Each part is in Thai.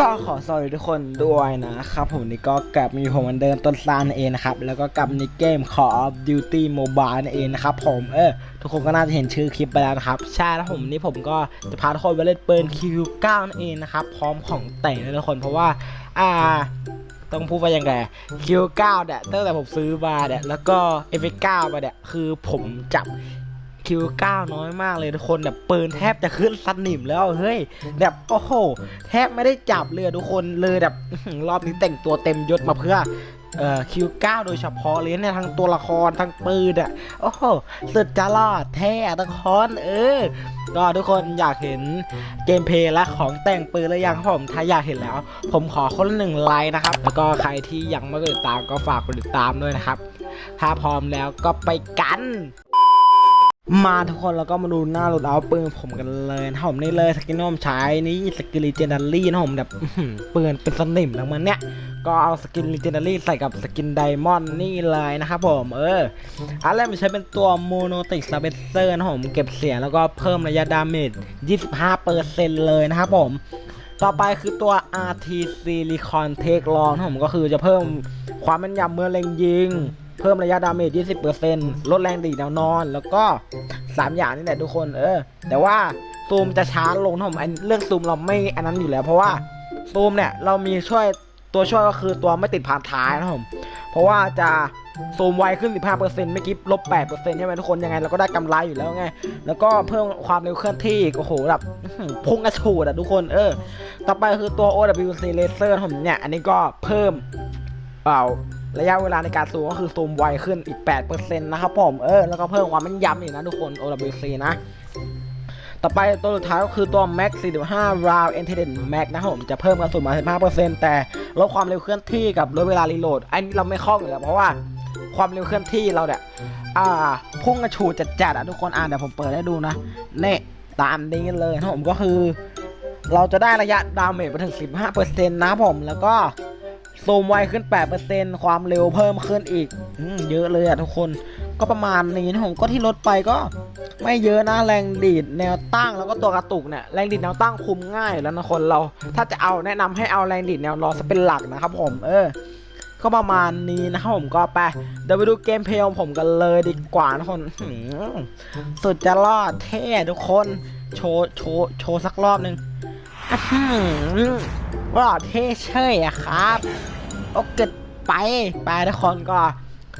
ก็ขอสวัสดีทุกคนด้วยนะครับผมนี่ก็กลับมีผมเหมือนเดิมต้นซานเองนะครับ แล้วก็กลับในเกม Call of Duty Mobile เองนะครับผมเออทุกคนก็น่าจะเห็นชื่อคลิปไปแล้วนะครับ ใช่แล้วผมนี่ผมก็จะพาทุกคนไปเล่นปืน Q9 นั่นเองนะครับ พร้อมของแต่งนะทุกคนเพราะว่า อ่าต้องพูดว่ายังไง Q9 เนี่ยตั้งแต่ผมซื้อมาเนี่ยแล้วก็ F9 มาเนี่ยคือผมจับ Q9 น้อยมากเลยทุกคนแบบปืนแทบจะขึ้นสนิมแล้วเฮ้ยแบบโอ้โหแทบไม่ได้จับเลยอทุกคนเลยแบบรอบนี้แต่งตัวเต็มยศมาเพื่อเอ่อ Q9 โดยเฉพาะเลยเนี่ยทั้งตัวละครทั้งปืนอะโอ้โหสุดจะรอดแท้ทุกคนเออก็ทุกคนอยากเห็นเกมเพลย์และของแต่งปืนหรือยังครับผมถ้าอยากเห็นแล้ว ผมขอคนละหนึ่งไลค์นะครับ แล้วก็ใครที่ยังไม่กดติดตามก็ฝากกดติดตามด้วยนะครับ ถ้าพร้อมแล้วก็ไปกัน มาทุกคนแล้วก็มาดูหน้าหลดเอาปืนผมกันเลยนะผมนี่เลยสกินที่ผมใช้นี่สกินลีเจนดารี่นะผมแบบปืนเป็นสนิมทั้งมันเนี่ยก็เอาสกินลีเจนดารี่ใส่กับสกินไดมอนด์นี่เลยนะครับผมเอออันแรกมันใช้เป็นตัวโมโนติกสเปเซอร์นะผมเก็บเสียงแล้วก็เพิ่มระยะดาเมจ 25%เลยนะครับผมต่อไปคือตัว RTC Recon Take Long นะผมก็คือจะเพิ่มความแม่นยำเมื่อเล็งยิง เพิ่มระยะดาเมจ 20%ลดแรงดีดแนวนอน แล้วก็ 3 อย่างนี่แหละทุกคนเออ แต่ว่าซูมจะช้าลงนะผมอันเรื่องซูมเราไม่อันนั้นอยู่แล้ว เพราะว่าซูมเนี่ยเรามีช่วยตัวช่วยก็คือตัวไม่ติดผ่านท้ายนะผมเพราะว่าจะซูมไวขึ้น 15%ไม่อกิฟลบ 8%ใช่ไหมทุกคนยังไงเราก็ได้กำไรอยู่แล้วไง แล้วก็เพิ่มความเร็วเคลื่อนที่โอ้โหแบบพุ่งกระฉูดอะทุกคนเออ ต่อไปคือตัว OWC Laser ผมเนี่ย อันนี้ก็เพิ่มเอ่า ระยะเวลาในการซูมก็คือซูมไวขึ้นอีก 8%นะครับผม เออ แล้วก็เพิ่มความแม่นยำอีกนะทุกคน OWC นะ ต่อไปตัวสุดท้ายก็คือตัว Max 45 Round Intelligent Max นะครับผมจะเพิ่มกระสุนมา15%แต่ลดความเร็วเคลื่อนที่กับลดเวลารีโหลดอันนี้เราไม่คล่องอยู่แล้วเพราะว่าความเร็วเคลื่อนที่เราเนี่ยอ่าพุ่งกระฉูดจัดๆอะทุกคนอ่านเดี๋ยวผมเปิดให้ดูนะเนี่ยตามนี้เลยนะผมก็คือ เราจะได้ระยะดาเมจไปถึง 15%นะผมแล้วก็ ซูมไวขึ้น 8%ความเร็วเพิ่มขึ้นอีกอเยอะเลยอะทุกคนก็ประมาณนี้นะผมก็ที่ลดไปก็ ไม่เยอะนะแรงดีดแนวตั้งแล้วก็ตัวกระตุกเนี่ยแรงดีดแนวตั้งคุมง่ายแล้วนะคนเรา ถ้าจะเอาแนะนำให้เอาแรงดีดแนวนอนซะเป็นหลักนะครับผมเออก็ประมาณนี้นะครับผมก็ไปเดี๋ยวไปดูเกมเพลย์ของผมกันเลยดีกว่านะคนสุดจะรอดเท่ทุกคนโชว์โชว์โชว์สักรอบหนึ่งอื้อหือรอดเท่เช่ยอะครับ โอเกิดไปไปทุกคนก็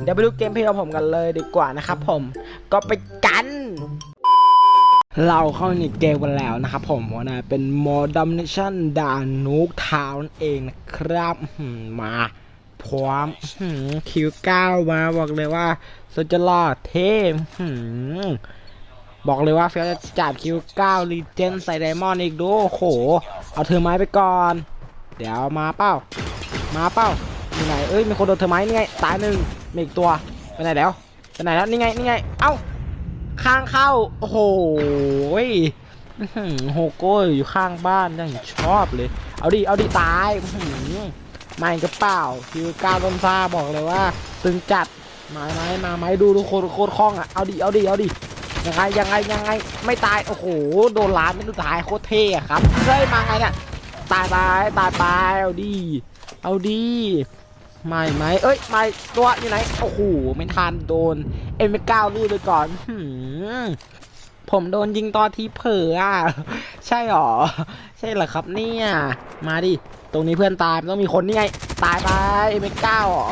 เดี๋ยวไปดูเกมเพลย์ของผมกันเลยดีกว่านะครับผมก็ไปกัน เราเข้าในเกมกันแล้วนะครับผมว่านะเป็นโมดัมเนชั่นดานูกทาวน์เองนะครับมาพร้อมคิวเก้ามาบอกเลยว่าสุดจะรอเทมบอกเลยว่าเฟียจะจัดคิวเก้ารีเจนใส่ไดมอนด์อีกดูโอ้โห เอาเธอไม้ไปก่อน เดี๋ยวมาเป้า มาเป้าอยู่ไหนเอ้ยมีคนโดนเธอไม้นี่ไงตายหนึ่งมีอีกตัวไปไหนแล้วไปไหนแล้วนี่ไงนี่ไงเอ้าข้างเข้าโอ้โหยอื้อหือโฮโก้อยู่ข้างบ้านยังชอบเลย เอาดิเอาดิตายอื้อหือไม่กระเป๋าคิวก้าวต้นซาบอกเลยว่า ตึงจัดมาไหมมาไหมดูทุกคนโคตรคล่องอะเอาดิเอาดิเอาดิยังไงยังไงยังไงไม่ตายโอ้โหโดนล้านไม่ตายโคตรเท่อะครับเฮ้ยมาไงเนี่ยตายตายตายไปเอาดิ เอาดิไม่ไหมเอ้ยไม่ตัวอยู่ไหน โอ้โห ไม่ทันโดน เอ็มเก้าลูดไปก่อน ผมโดนยิงตอนที่เผลออะ ใช่หรอ ใช่เหรอครับเนี่ย มาดิ ตรงนี้เพื่อนตายมันต้องมีคนนี่ไง ตายไป เอ็มเก้าหรอ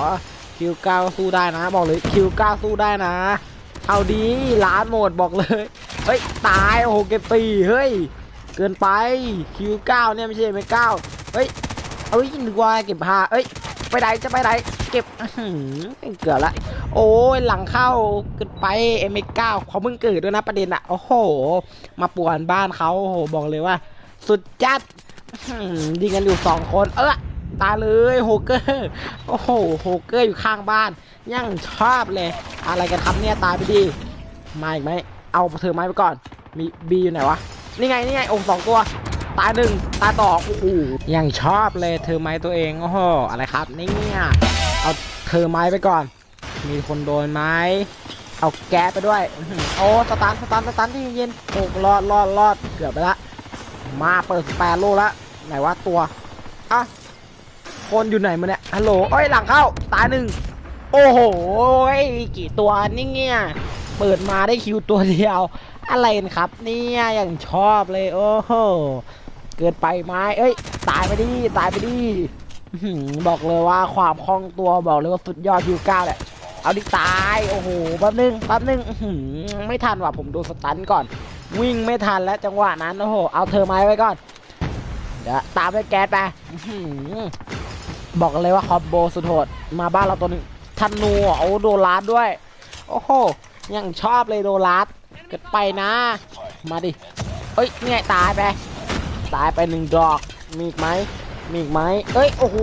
คิวเก้าสู้ได้นะ บอกเลยคิวเก้าสู้ได้นะ เอาดีล้านหมดบอกเลย เฮ้ย ตาย โอ้โห เก็บตี เฮ้ย เกินไป คิวเก้าเนี่ยไม่ใช่เอ็มเก้าเฮ้ย เอ้ยนึกว่าเก็บผ้าเอ้ย ไปไหนจะไปไหนเก็บเกือบละ โอ้ยหลังเข้าเกินไปเอ็มก้าเขาเพิ่งเกิดด้วยนะประเด็นอะโอ้โห มาป่วนบ้านเขาโอ้โหบอกเลยว่า สุดจัดยิงกันอยู่สองคน เออตายเลยโฮเกอร์โอ้โหโฮเกอร์อยู่ข้างบ้านยังชอบเลย อะไรกันครับเนี่ยตายไปดีมาอีกไหมเอาเธอไม้ไปก่อนมีบีอยู่ไหนวะนี่ไงนี่ไงโอ้สองตัว ตายหนึ่งตายต่อโอ้โหยังชอบเลยเธอไม้ตัวเองโอ้โหอะไรครับเนี่ยเอาเธอไม้ไปก่อน มีคนโดนไหมเอาแก๊สไปด้วยอื้อหือโอ้สตันสตันสตันที่เย็นโอ้รอดรอดรอดเกือบไปละมาเปิดสแปรโลละไหนว่าตัวอะคนอยู่ไหนมาเนี่ยฮัลโหลอ้ยหลังเข้าตายหนึ่งโอ้โหกี่ตัวนี่เนี่ยเปิดมาได้คิวตัวเดียว อะไรนครับ เนี่ยอย่างชอบเลยโอ้โห เกิดไปไหมเอ้ย ตายไปดิ ตายไปดิบอกเลยว่าความคล่องตัวบอกเลยว่าสุดยอดคิวเก้าแหละ เอาดิตาย โอ้โห แป๊บนึง แป๊บนึงไม่ทันว่ะ ผมโดนสตันก่อน วิ่งไม่ทันแล้วจังหวะนั้น โอ้โห เอาเธอไม้ไว้ก่อน เดี๋ยวตามด้วยแก๊สไปบอกเลยว่าคอมโบสุดโหด มาบ้านเราตัวหนึงธนูอะโอ้โดนลาดด้วย โอ้โห ยังชอบเลยโดนลาดเกิดไปนะ มาดิ เอ้ยเนี่ยตายไป ตายไปหนึ่งดอก มีอีกไหม มีอีกไหมเอ้ย โอ้โห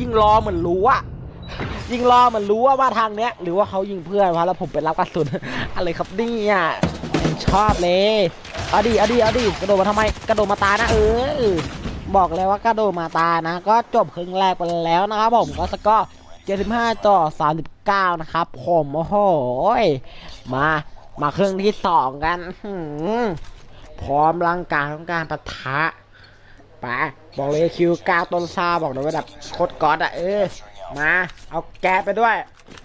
ยิงรอเหมือนรู้อะยิงรอเหมือนรู้ว่ามาทางเนี้ย หรือว่าเขายิงเพื่อนวะแล้วผมไปรับกระสุน อะไรครับนี่ยชอบเลยเอาดิเอาดิเอาดิกระโดดมาทำไม กระโดดมาตายนะ เออ บอกเลยว่ากระโดดมาตายนะ ก็จบครึ่งแรกไปแล้วนะครับผม ก็สกอร์75ต่อ39 นะครับ ผม โอ้โห มา มาเครึ่องที่สองกันอื พร้อมร่างกายของการปะทะไปบอกเลยคิวกาวต้นซาบอกเลยว่าแบบโคตรก๊อตอะเออมาเอาแกสไปด้วย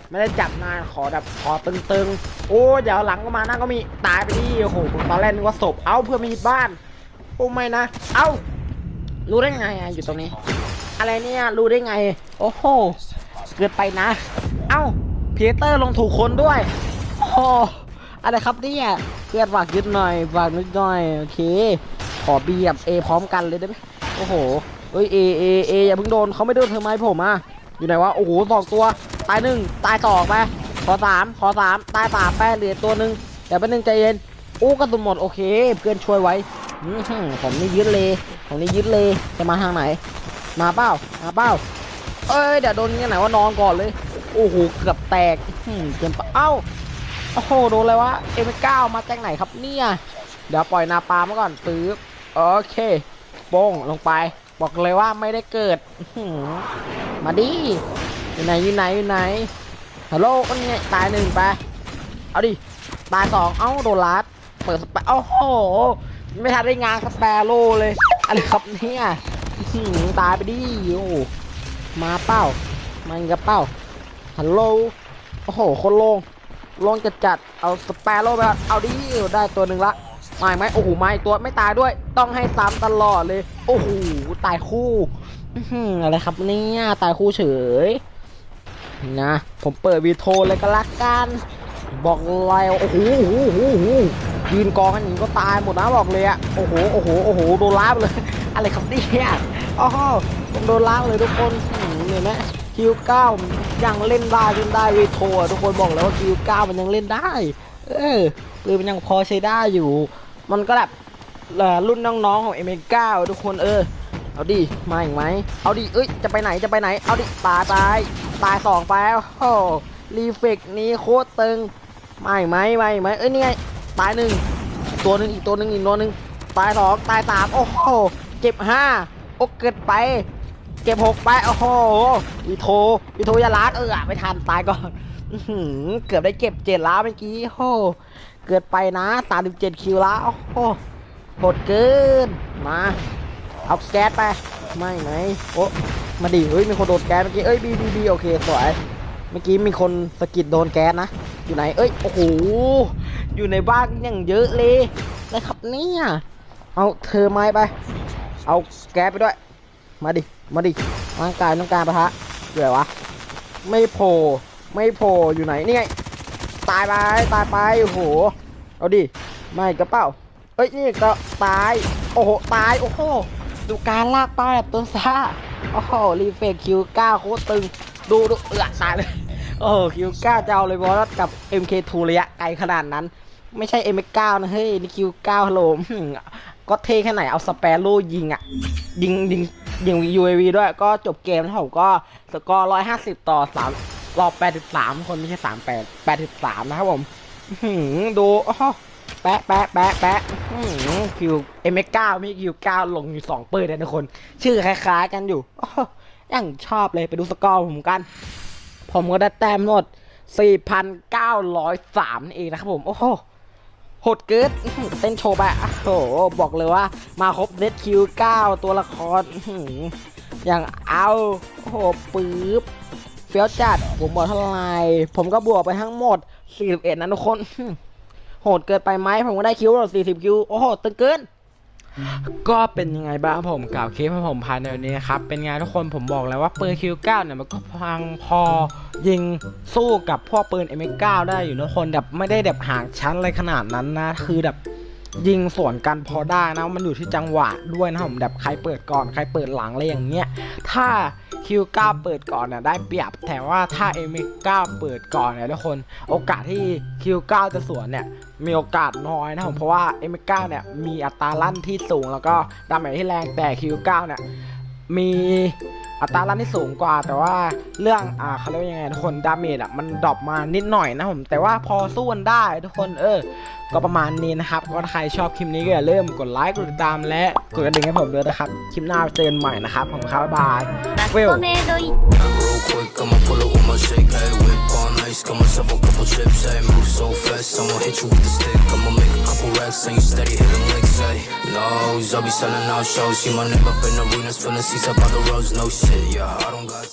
ไม่ได้จับนานขอแบบขอตึงๆ โอ้เดี๋ยวหลังก็มานั่งก็มีตายไปดิโอ้โหตอนแรกนึกว่าศพเอาเพื่อมีบ้านโอ้ไม่นะ เอารู้ได้ไงอะอยู่ตรงนี้ อะไรเนี่ยรู้ได้ไง โอ้โหเกิดไปนะ เอ้าพีเตอร์ลงถูกคนด้วยโอ้ อะไรครับเนี่ยเพื่อนฝากยึดหน่อยฝากนิดหน่อยโอเค ขอบีกับเอพร้อมกันเลยได้ไหมโอ้โหเอ้ยเอเอเออย่าเพิ่งโดนเขาไม่โดนเธอไหมผมอะอยู่ไหนวะโอ้โหสองตัวตายหนึ่งตายสองไปขอสามขอสามตายสามไปเหลือตัวหนึ่งเดี๋ยวแป๊บนึงใจเย็นโอ้กระสุนหมดโอเค เพื่อนช่วยไว้ผมนี่ยึดเลยผมนี่ยึดเลยจะมาทางไหน มาเป้ามาเป้าเอ้ยเดี๋ยวโดนยังไงว่านอนก่อนเลย โอ้โหเกือบแตกอื้อหือเกินเอ้า โอ้โหโดนอะไรวะเอ็มเก้ามาจากไหนครับเนี่ย เดี๋ยวปล่อยนาปามาก่อนปื๊บโอเคโป้งลงไป บอกเลยว่าไม่ได้เกิด มาดิอยู่ไหนอยู่ไหนอยู่ไหนฮัลโหลก็เนี่ยตายหนึ่งไป เอาดิ ตายสองเอ้าโดนลัดเปิดสเปโอ้โห ไม่ทันได้งานสเปโรเลย อะไรครับเนี่ยตายไปดิโอ้มาเป้ามันกระเป้าฮัลโหลโอ้โห คนโลง ลงจัดจัดๆเอาสเปโร่ไปเอาดิได้ตัวหนึ่งละไม่ไหมโอ้โหไม่ตัวไม่ตายด้วย ต้องให้ซ้ำตลอดเลย โอ้โหตายคู่อะไรครับเนี่ยตายคู่เฉยนะผมเปิดวีโทรเลยก็ละกันบอกเลยโอ้โหโอ้โหโอ้โหยืนกองกันอย่างนี้ก็ตายหมดนะบอกเลยอะโอ้โหโอ้โหโอ้โหโดนล้าบเลย อะไรครับเนี่ยโอ้โหผมโดนล้าเลยทุกคนเห็นไหม คิวเก้ายังเล่นได้เล่นได้วีโททุกคนบอกแล้วว่าคิวเก้ามันยังเล่นได้ เออคือมันยังพอใช้ได้อยู่ มันก็แบบรุ่นน้องๆของเอเมก้าทุกคนเออ เอาดิมาอีกไหมเอาดิเอ้ยจะไปไหนจะไปไหน เอาดิตายตายตายสองไปโอ้โหรีเฟกนี้โคตรตึงมาอีกไหมมาอีกไหมเอ้ยนี่ไงตายหนึ่งตัวหนึ่งอีกตัวหนึ่งอีกตัวหนึ่งตายสองตายสามโอ้โหเจ็บห้าโอ้เกิดไป เก็บหกไปโอ้โหวีโทวีโทยาลาดเออไม่ทันตายก่อนเกือบได้เก็บเจ็ดแล้วเมื่อกี้โอ้โหเกิดไปนะสามสิบเจ็ดคิวแล้วโอ้โหโหดเกินมาเอาแก๊สไปไม่ไหมโอ้มาดิเฮ้ยมีคนโดนแก๊สเมื่อกี้เอ้ยบีบีบีโอเคสวยเมื่อกี้มีคนสกิดโดนแก๊สนะอยู่ไหนเอ้ยโอ้โหอยู่ในบ้านอย่างเยอะเลยนะครับเนี่ยเอาเธอไม้ไป เอาแก๊สไปด้วย มาดิ มาดิร่างกายต้องการปะทะอยู่ไหนวะ ไม่โผล่ไม่โผล่อยู่ไหนนี่ไง ตายไปตายไปโอ้โห เอาดิ ไม่กระเป๋าเอ้ยนี่ก็ตาย โอ้โห ตาย โอ้โห ดูการลากป้ายแบบต้นซ่า โอ้โห รีเฟกคิวก้าโคตรตึง ดูดูเอือตายเลย โอ้โห คิวก้าจะเอาเลยบอสกับ MK2 ระยะไกลขนาดนั้น ไม่ใช่ M9 นะเฮ้ย นี่คิวก้าฮัลโหลอื้อหือก็เท่แค่ไหน เอาสเปโร่ยิงอะ ยิงยิง ยิง UAV ด้วยก็จบเกมแล้วผมก็สกอร์150ต่อ3รอบ83คนไม่ใช่38 83นะครับผมอื้อหือดูโอ้แปะแปะแปะแปะคิวเอ็มเก้ามีคิวเก้าลงอยู่สองปืนเลยทุกคน ชื่อคล้าย ๆ กันอยู่อ้โหยังชอบเลยไปดูสกอร์ผมกัน ผมก็ได้แต้มหมด 4,903นี่เองนะครับผม โอ้โห หดเกินเต้นโชว์ไปโอ้โหบอกเลยว่า มาครบเน็ตคิวเก้าตัวละครอย่างเอาโอ้โหปื๊บเฟี้ยวจัดผมบอกเท่าไหร่ผมก็บวกไปทั้งหมด 41นะทุกคน โหดเกินไปไหมผมก็ได้คิวหรอ40 คิว โอ้โหตึงเกิน ก็เป็นยังไงบ้างผมกล่าวคลิปให้ผมพานในวันนี้นะครับ เป็นไงทุกคนผมบอกแล้วว่าปืน Q9 เนี่ยมันก็พังพอยิงสู้กับพวกปืน M9 ได้อยู่นะทุกคนแบบไม่ได้แบบห่างชั้นอะไรขนาดนั้นนะ คือแบบ ยิงสวนกันพอได้นะ มันอยู่ที่จังหวะด้วยนะผมแบบใครเปิดก่อนใครเปิดหลังอะไรอย่างเงี้ย ถ้า Q9 เปิดก่อนเนี่ยได้เปรียบ แต่ว่าถ้า M9 เปิดก่อนเนี่ยทุกคน โอกาสที่ Q9 จะสวนเนี่ยมีโอกาสน้อยนะผมเพราะว่า M9 เนี่ยมีอัตราลั่นที่สูงแล้วก็ดาเมจที่แรงแต่ Q9 เนี่ยมีอัตราลั่นที่สูงกว่าแต่ว่าเรื่องอ่าเขาเรียกว่ายังไงทุกคนดาเมจอะมันดรอปมานิดหน่อยนะผมแต่ว่าพอสู้กันได้ทุกคนเออก็ประมาณนี้นะครับก็ถ้าใครชอบคลิปนี้ก็อย่าลืมกดไลค์กดติดตามและกดกระดิ่งให้ผมด้วยนะครับคลิปหน้าเจอกันใหม่นะครับผมครับบ๊ายบายเวล I'ma pull up with my shake, hey Whip on ice, got myself a couple chips, hey Move so fast, I'ma hit you with the stick I'ma make a couple racks, and you steady hitting licks, hey Nose, I'll be selling out shows See my name up in arenas, filling seats up by the rows No shit, yeah, I don't got